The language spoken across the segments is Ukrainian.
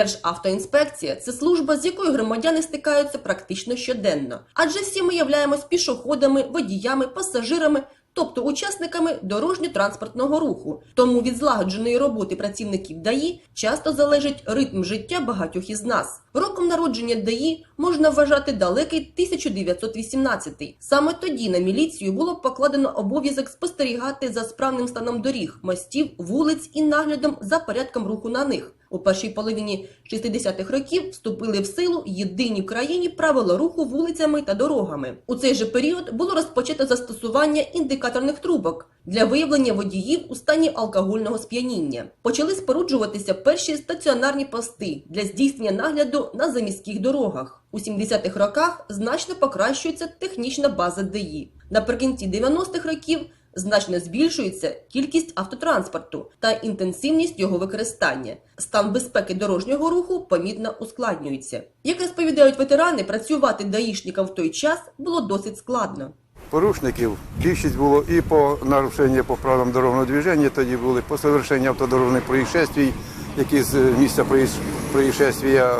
Державтоінспекція це служба, з якою громадяни стикаються практично щоденно. Адже всі ми являємось пішоходами, водіями, пасажирами, тобто учасниками дорожньо-транспортного руху. Тому від злагодженої роботи працівників ДАІ часто залежить ритм життя багатьох із нас. Роком народження ДАІ можна вважати далекий 1918. Саме тоді на міліцію було покладено обов'язок спостерігати за справним станом доріг, мостів, вулиць і наглядом за порядком руху на них. У першій половині 60-х років вступили в силу єдині в країні правила руху вулицями та дорогами. У цей же період було розпочато застосування індикаторних трубок для виявлення водіїв у стані алкогольного сп'яніння. Почали споруджуватися перші стаціонарні пости для здійснення нагляду на заміських дорогах. У 70-х роках значно покращується технічна база ДІ. Наприкінці 90-х років значно збільшується кількість автотранспорту та інтенсивність його використання. Стан безпеки дорожнього руху помітно ускладнюється. Як розповідають ветерани, працювати даїшникам в той час було досить складно. Порушників більшість було і по нарушенню по правилам дорожнього движення, тоді були по совершенню автодорожних происшествий, які з місця проїз- происшествия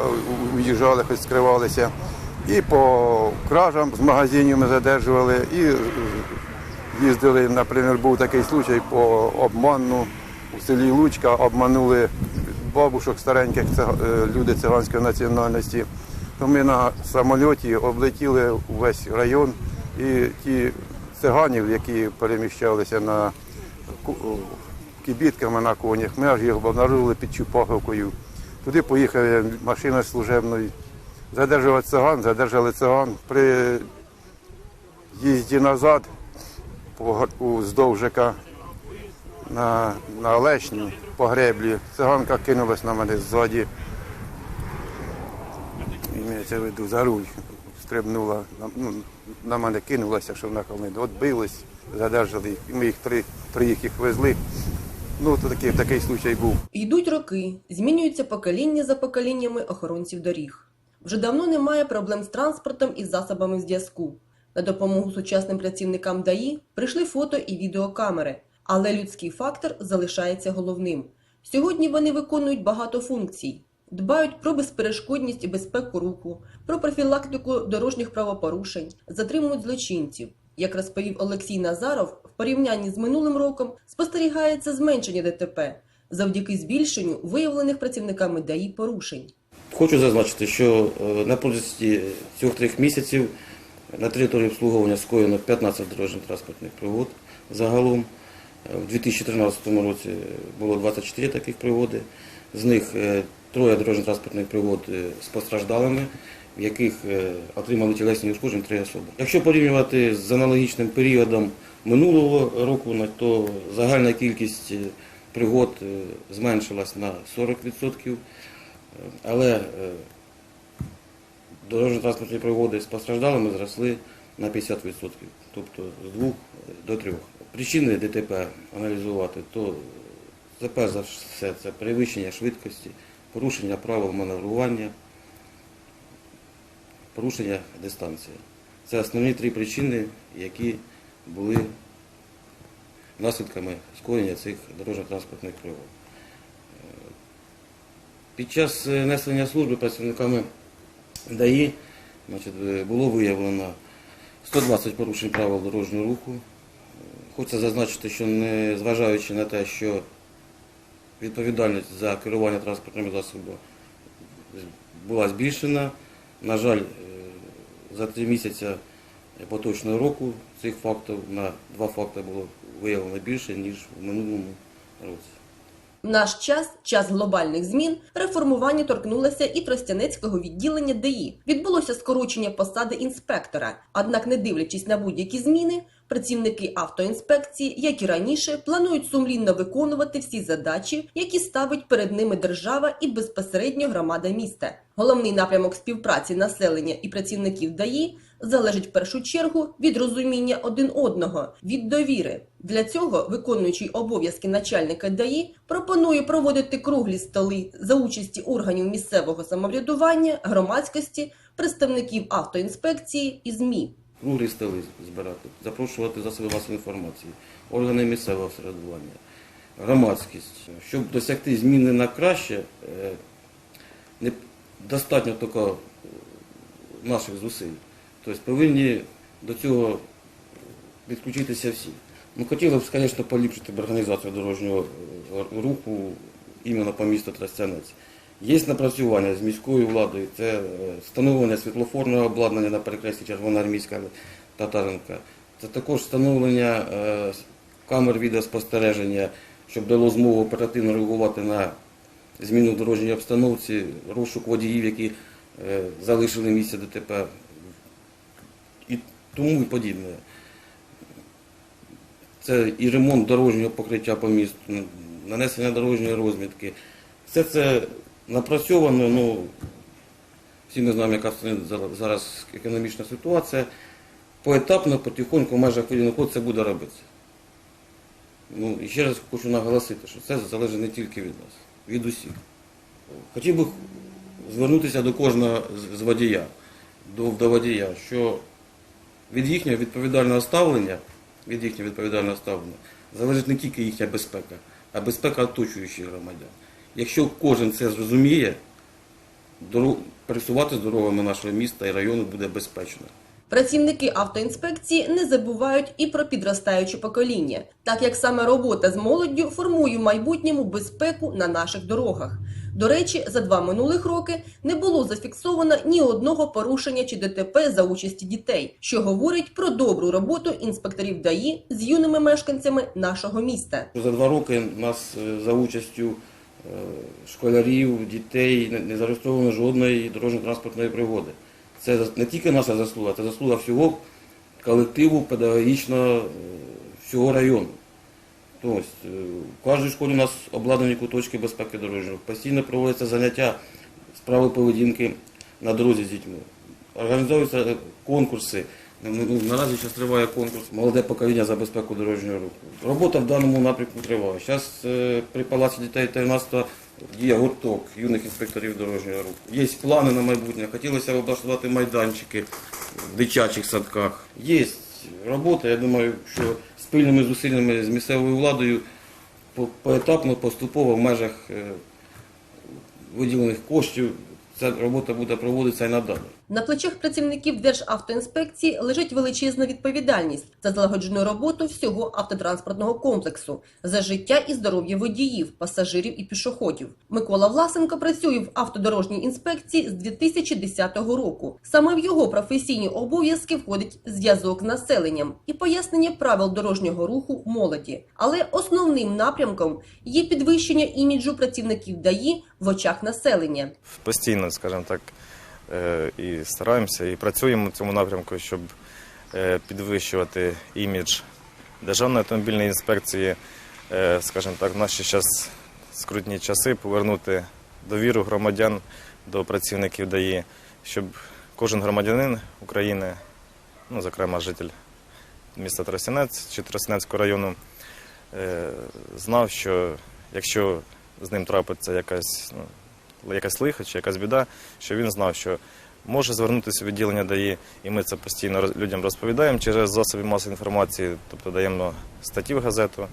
уїжджали, хоч скривалися, і по кражам з магазинів ми задержували, і е, їздили, наприклад, був такий случай по обману у селі Лучка, обманули бабушок стареньких, е, люди циганської національності. То ми на самольоті облетіли весь район і ті циганів, які переміщалися на кібітками на конях, ми аж їх обнаружили під Чупаховкою. Туди поїхали машиною служебною. Задержали циган, задержали циган. При їзді назад уздовж ЖК на, на Лешні по греблі. Циганка кинулась на мене ззаді. Імеється в виду за руль. Стрибнула, ну, на мене кинулася, що вона коли відбилась, задержали їх. І Ми їх три, три їх везли. Ну, то такий, такий случай був. Йдуть роки, змінюються покоління за поколіннями охоронців доріг. Вже давно немає проблем з транспортом і засобами зв'язку. На допомогу сучасним працівникам ДАІ прийшли фото і відеокамери, але людський фактор залишається головним. Сьогодні вони виконують багато функцій. Дбають про безперешкодність і безпеку руху, про профілактику дорожніх правопорушень, затримують злочинців. Як розповів Олексій Назаров, в порівнянні з минулим роком спостерігається зменшення ДТП завдяки збільшенню виявлених працівниками ДАІ порушень. Хочу зазначити, що е, на протязі цих трьох місяців на території обслуговування скоєно 15 дорожньо-транспортних пригод загалом. В 2013 році було 24 таких пригоди, з них е, троє дорожньо-транспортних пригод е, з постраждалими, в яких е, отримали тілесні ушкодження три особи. Якщо порівнювати з аналогічним періодом минулого року, то загальна кількість пригод зменшилась на 40%. Але дорожньо-транспортні пригоди з постраждалими зросли на 50%, тобто з двох до трьох. Причини ДТП аналізувати, то це перш за все це перевищення швидкості, порушення правил маневрування, порушення дистанції. Це основні три причини, які були наслідками скоєння цих дорожньо-транспортних пригод. Під час е, несення служби працівниками ДАІ значить, е, було виявлено 120 порушень правил дорожнього руху. Хочу зазначити, що незважаючи на те, що відповідальність за керування транспортними засобами була збільшена, на жаль, е, за три місяці поточного року цих фактів на два факти було виявлено більше, ніж в минулому році. В наш час, час глобальних змін, реформування торкнулося і Тростянецького відділення ДІ. Відбулося скорочення посади інспектора. Однак, не дивлячись на будь-які зміни, працівники автоінспекції, як і раніше, планують сумлінно виконувати всі задачі, які ставить перед ними держава і безпосередньо громада міста. Головний напрямок співпраці населення і працівників ДАІ залежить в першу чергу від розуміння один одного, від довіри. Для цього виконуючий обов'язки начальника ДАІ пропонує проводити круглі столи за участі органів місцевого самоврядування, громадськості, представників автоінспекції і ЗМІ. круглі столи збирати, запрошувати засоби масової інформації, органи місцевого самоврядування, громадськість. Щоб досягти зміни на краще, е, не тільки е, наших зусиль. Тобто повинні до цього підключитися всі. Ну, хотіли б, звісно, поліпшити організацію дорожнього е, руху іменно по місту Тростянець. Є напрацювання з міською владою, це е, встановлення світлофорного обладнання на перекресті Червоноармійська Татаренка. Це також встановлення е, камер відеоспостереження, щоб дало змогу оперативно реагувати на зміну в дорожній обстановці, розшук водіїв, які залишили місце ДТП тому і подібне. Це і ремонт дорожнього покриття по місту, нанесення дорожньої розмітки. Все це напрацьовано, ну, всі ми знаємо, яка зараз- економічна ситуація. Поетапно, потихоньку, в межах коду це буде робитися. Ну, і ще раз хочу наголосити, що це залежить не тільки від нас, від усіх. Хотів би звернутися до кожного з водія, до, до водія, що від їхнього відповідального ставлення, від їхнього відповідального ставлення залежить не тільки їхня безпека, а безпека оточуючих громадян. Якщо кожен це зрозуміє, пересувати з дорогами нашого міста і району буде безпечно. Працівники автоінспекції не забувають і про підростаюче покоління, так як саме робота з молоддю формує в майбутньому безпеку на наших дорогах. До речі, за два минулих роки не було зафіксовано ні одного порушення чи ДТП за участі дітей, що говорить про добру роботу інспекторів ДАІ з юними мешканцями нашого міста. За два роки нас е, за участю е, школярів, дітей не- зареєстровано жодної дорожньо-транспортної пригоди. Це не тільки наша заслуга, це заслуга всього колективу педагогічного е, всього району. Тобто, е, в кожній школі у нас обладнані куточки безпеки дорожнього. Постійно проводяться заняття з правил поведінки на дорозі з дітьми. Організовуються е, конкурси. Ну, ну, Наразі зараз триває конкурс Молоде покоління за безпеку дорожнього руху. Робота в даному напрямку триває. Зараз при Палаці дітей та юнацтва діє гурток юних інспекторів дорожнього руху. Є плани на майбутнє. Хотілося б облаштувати майданчики в дитячих садках. Є робота, я думаю, що спільними зусиллями з місцевою владою по- поетапно, поступово в межах е, виділених коштів ця робота буде проводитися і надалі. На плечах працівників Державтоінспекції лежить величезна відповідальність за злагоджену роботу всього автотранспортного комплексу, за життя і здоров'я водіїв, пасажирів і пішоходів. Микола Власенко працює в автодорожній інспекції з 2010 року. Саме в його професійні обов'язки входить зв'язок з населенням і пояснення правил дорожнього руху молоді. Але основним напрямком є підвищення іміджу працівників ДАІ в очах населення. постійно, скажімо так, і стараємося, і працюємо в цьому напрямку, щоб е, підвищувати імідж Державної автомобільної інспекції, е, скажімо так, в наші зараз скрутні часи повернути довіру громадян до працівників ДАІ, щоб кожен громадянин України, ну, зокрема житель міста Тростянець чи Тростянецького району, е, знав, що якщо з ним трапиться якась, ну, якась лиха чи якась біда, що він знав, що може звернутися в відділення ДАІ, і ми це постійно людям розповідаємо через засоби масової інформації, тобто даємо статті в газету,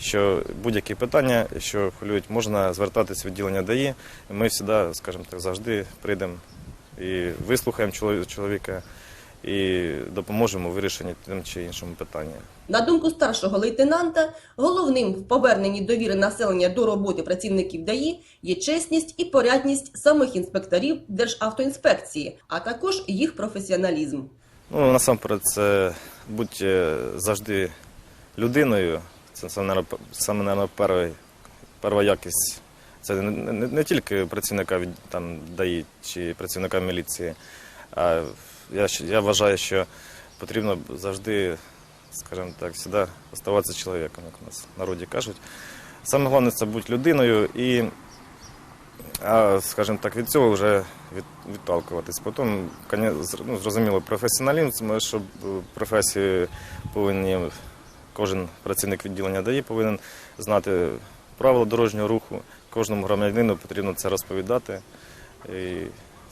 що будь-які питання, що хвилюють, можна звертатись в відділення ДАІ. Ми завжди, скажімо так, завжди прийдемо і вислухаємо чолові- чоловіка і допоможемо вирішенні тим чи іншому питанню. На думку старшого лейтенанта, головним в поверненні довіри населення до роботи працівників ДАІ є чесність і порядність самих інспекторів Державтоінспекції, а також їх професіоналізм. Ну, насамперед, це будь е, завжди людиною. Це саме, наверно, перший, перша якість. Це не, не, не тільки працівника від там, ДАІ чи працівника міліції. А я, я вважаю, що потрібно завжди, скажімо так, завжди оставатися чоловіком, як у нас в народі кажуть. Саме головне це бути людиною і а, скажімо так, від цього вже від, відталкуватись. Потім, ну, зрозуміло, професіоналізм, ми, щоб е, професії повинні, кожен працівник відділення ДАІ повинен знати правила дорожнього руху. Кожному громадянину потрібно це розповідати і,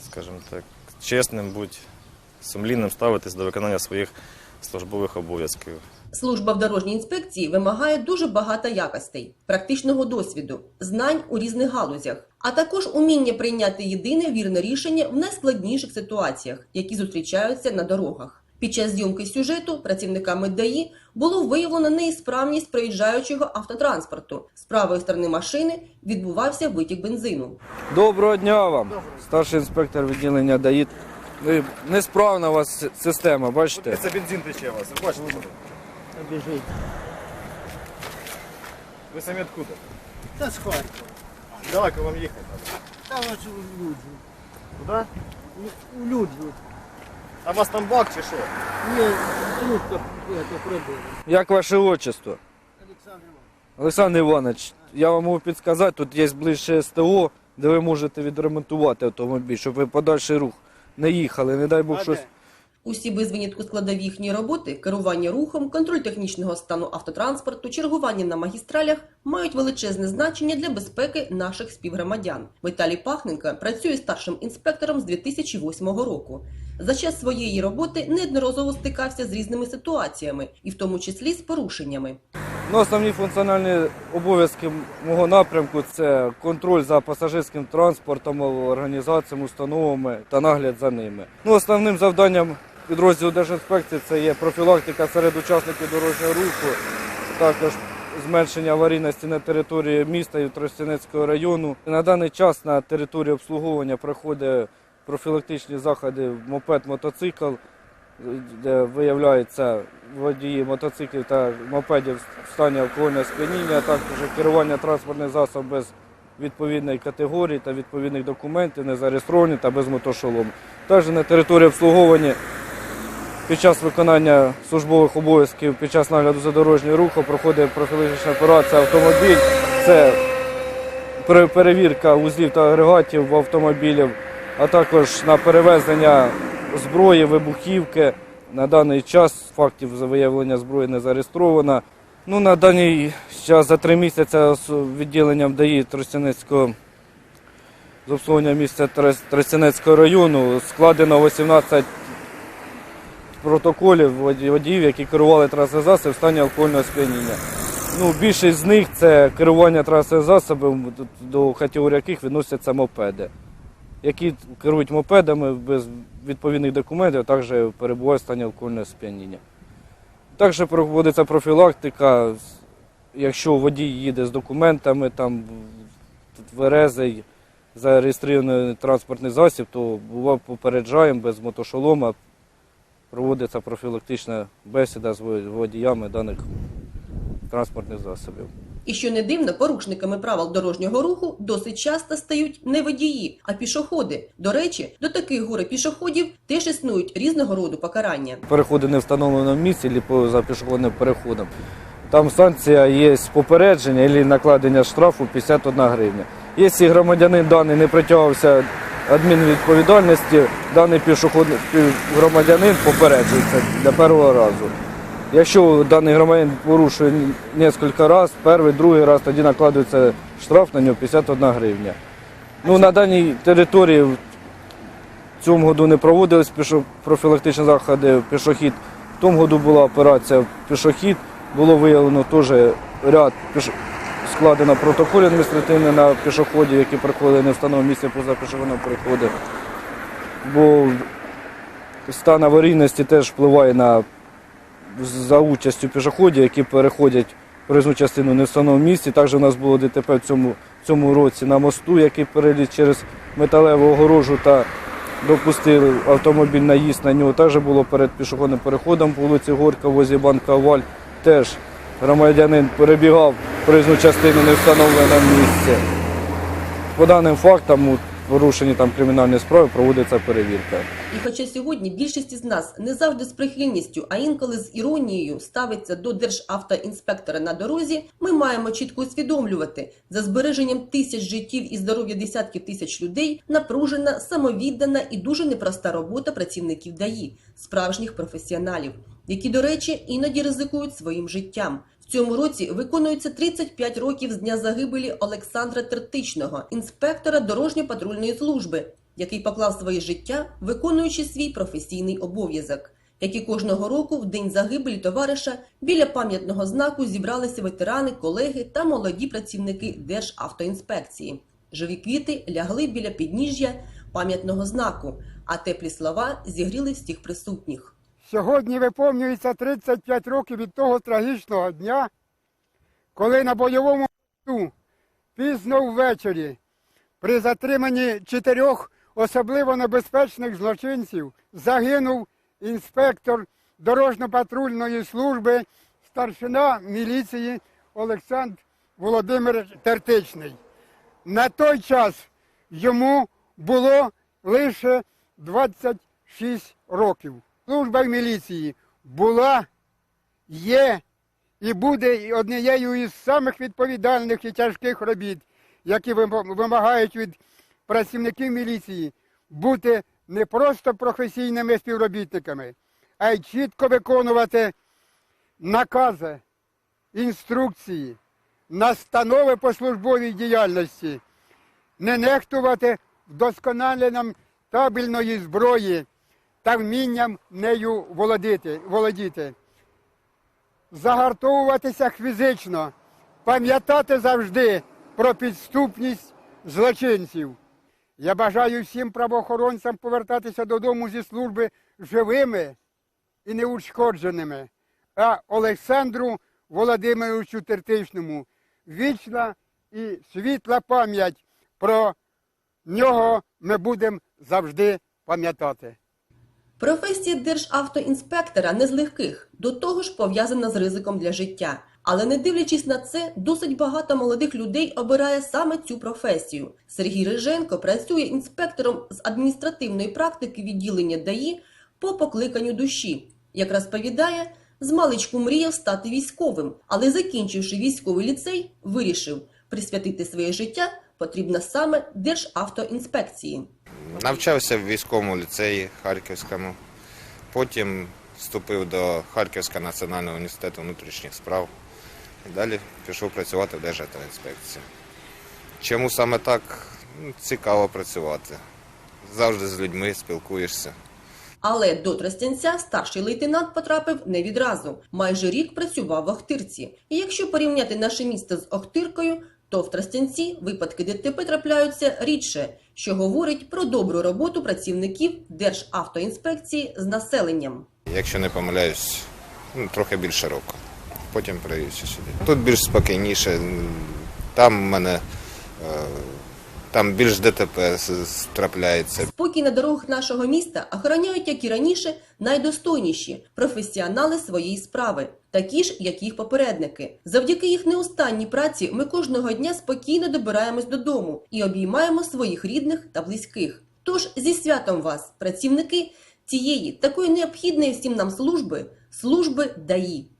скажімо так, чесним бути, сумлінним ставитись до виконання своїх службових обов'язків. Служба в дорожній інспекції вимагає дуже багато якостей, практичного досвіду, знань у різних галузях, а також уміння прийняти єдине вірне рішення в найскладніших ситуаціях, які зустрічаються на дорогах. Під час зйомки сюжету працівниками ДАІ було виявлено неісправність проїжджаючого автотранспорту. З правої сторони машини відбувався витік бензину. Доброго дня вам, старший інспектор відділення ДАІ. Несправна у вас система, бачите? Це бензин тече у вас, ви бачите? Біжить. Ви самі откуда? Та з Харкова. Далеко вам їхати. Та ось у Люджу. Куди? У Люджу. А у вас там бак чи що? Ні, трубка это, пробила. Як ваше отчество? Олександр Іванович. Олександр Іванович, я вам можу підказати, тут є ближче СТО, де ви можете відремонтувати автомобіль, щоб ви подальший рух не їхали, не дай Бог щось. Усі без винятку складові їхньої роботи, керування рухом, контроль технічного стану автотранспорту, чергування на магістралях мають величезне значення для безпеки наших співгромадян. Віталій Пахненко працює старшим інспектором з 2008 року. За час своєї роботи неодноразово стикався з різними ситуаціями, і в тому числі з порушеннями. Ну, основні функціональні обов'язки мого напрямку це контроль за пасажирським транспортом, організаціями, установами та нагляд за ними. Ну, основним завданням підрозділу Держінспекції це є профілактика серед учасників дорожнього руху, також зменшення аварійності на території міста і Тростянецького району. На даний час на території обслуговування проходять профілактичні заходи мопед, мотоцикл, де виявляються водії мотоциклів та мопедів в стані алкогольного сп'яніння, також керування транспортним засобом без відповідної категорії та відповідних документів, не зареєстровані та без мотошолому. Також на території обслуговування під час виконання службових обов'язків під час нагляду за дорожнім рухом проходить профілактична операція автомобіль. Це перевірка узлів та агрегатів автомобілів, а також на перевезення зброї, вибухівки. На даний час фактів виявлення зброї не зареєстровано. Ну, на даний час за три місяці з відділенням ДАІ Тростянецького з обслуговування місця Трос- Тростянецького району складено 18 протоколів водіїв, які керували транспортним засобом в стані алкогольного сп'яніння. Ну, більшість з них це керування засобом, до- до категорії яких відносяться мопеди, які керують мопедами без відповідних документів, а також перебувають в стані алкогольного сп'яніння. Також проводиться профілактика, якщо водій їде з документами, там тверезий, зареєстрований транспортний засіб, то бува попереджаємо без мотошолома, проводиться профілактична бесіда з водіями даних транспортних засобів. І що не дивно, порушниками правил дорожнього руху досить часто стають не водії, а пішоходи. До речі, до таких горе пішоходів теж існують різного роду покарання. Переходи не встановлено в місці або поза пішохідним переходом. Там санкція є попередження або накладення штрафу 51 гривня. Якщо громадянин даний не притягувався адмінвідповідальності, даний пішохідний громадянин попереджується для першого разу. Якщо даний громадянин порушує кілька разів, перший, другий раз, тоді накладується штраф на нього 51 гривня. Ну, на даній території в цьому году не проводились профілактичні заходи пішохід. В тому году була операція пішохід. Було виявлено теж ряд піш... складено протоколів адміністративних на пішоходів, які приходили не в встановленому місці поза пішохідного переходу. Бо стан аварійності теж впливає на за участю пішоходів, які переходять проїзну частину не в встановленому місці. Також у нас було ДТП в цьому, цьому році на мосту, який переліз через металеву огорожу та допустили автомобіль наїзд на нього. Також було перед пішохідним переходом по вулиці Горька, возі банка Валь. Теж громадянин перебігав проїзну частину не встановленому місці. По даним фактам, у порушенні там кримінальної справи проводиться перевірка. І хоча сьогодні більшість із нас не завжди з прихильністю, а інколи з іронією ставиться до державтоінспектора на дорозі, ми маємо чітко усвідомлювати, за збереженням тисяч життів і здоров'я десятків тисяч людей напружена, самовіддана і дуже непроста робота працівників ДАІ, справжніх професіоналів, які, до речі, іноді ризикують своїм життям. Цьому році виконується 35 років з дня загибелі Олександра Тертичного, інспектора дорожньо-патрульної служби, який поклав своє життя, виконуючи свій професійний обов'язок. як і кожного року в день загибелі товариша біля пам'ятного знаку зібралися ветерани, колеги та молоді працівники Державтоінспекції. Живі квіти лягли біля підніжжя пам'ятного знаку, а теплі слова зігріли всіх присутніх. Сьогодні виповнюється 35 років від того трагічного дня, коли на бойовому посту пізно ввечері при затриманні чотирьох особливо небезпечних злочинців загинув інспектор дорожньо-патрульної служби старшина міліції Олександр Володимир Тертичний. На той час йому було лише 26 років. Служба в міліції була, є і буде однією із самих відповідальних і тяжких робіт, які вимагають від працівників міліції бути не просто професійними співробітниками, а й чітко виконувати накази, інструкції, настанови по службовій діяльності, не нехтувати вдосконаленням табельної зброї та вмінням нею володіти, володіти. Загартовуватися фізично, пам'ятати завжди про підступність злочинців. Я бажаю всім правоохоронцям повертатися додому зі служби живими і неушкодженими, а Олександру Володимировичу Тертичному вічна і світла пам'ять про нього ми будемо завжди пам'ятати. Професія державтоінспектора не з легких, до того ж пов'язана з ризиком для життя. Але не дивлячись на це, досить багато молодих людей обирає саме цю професію. Сергій Риженко працює інспектором з адміністративної практики відділення ДАІ по покликанню душі. Як розповідає, з маличку мріяв стати військовим, але закінчивши військовий ліцей, вирішив присвятити своє життя потрібно саме Державтоінспекції. Навчався в військовому ліцеї Харківському. Потім вступив до Харківського національного університету внутрішніх справ. І далі пішов працювати в Державтоінспекції. Чому саме так? Ну, Цікаво працювати. Завжди з людьми спілкуєшся. Але до Тростянця старший лейтенант потрапив не відразу. Майже рік працював в Охтирці. І якщо порівняти наше місто з Охтиркою, то в Тростянці випадки ДТП трапляються рідше, що говорить про добру роботу працівників Державтоінспекції з населенням. Якщо не помиляюсь, ну, трохи більше року. Потім перевівся сюди. Тут більш спокійніше. Там в мене е, там більш ДТП трапляється. Спокій на дорогах нашого міста охороняють, як і раніше, найдостойніші професіонали своєї справи, такі ж, як їх попередники. Завдяки їх неустанній праці ми кожного дня спокійно добираємось додому і обіймаємо своїх рідних та близьких. Тож зі святом вас, працівники цієї такої необхідної всім нам служби, служби ДАІ.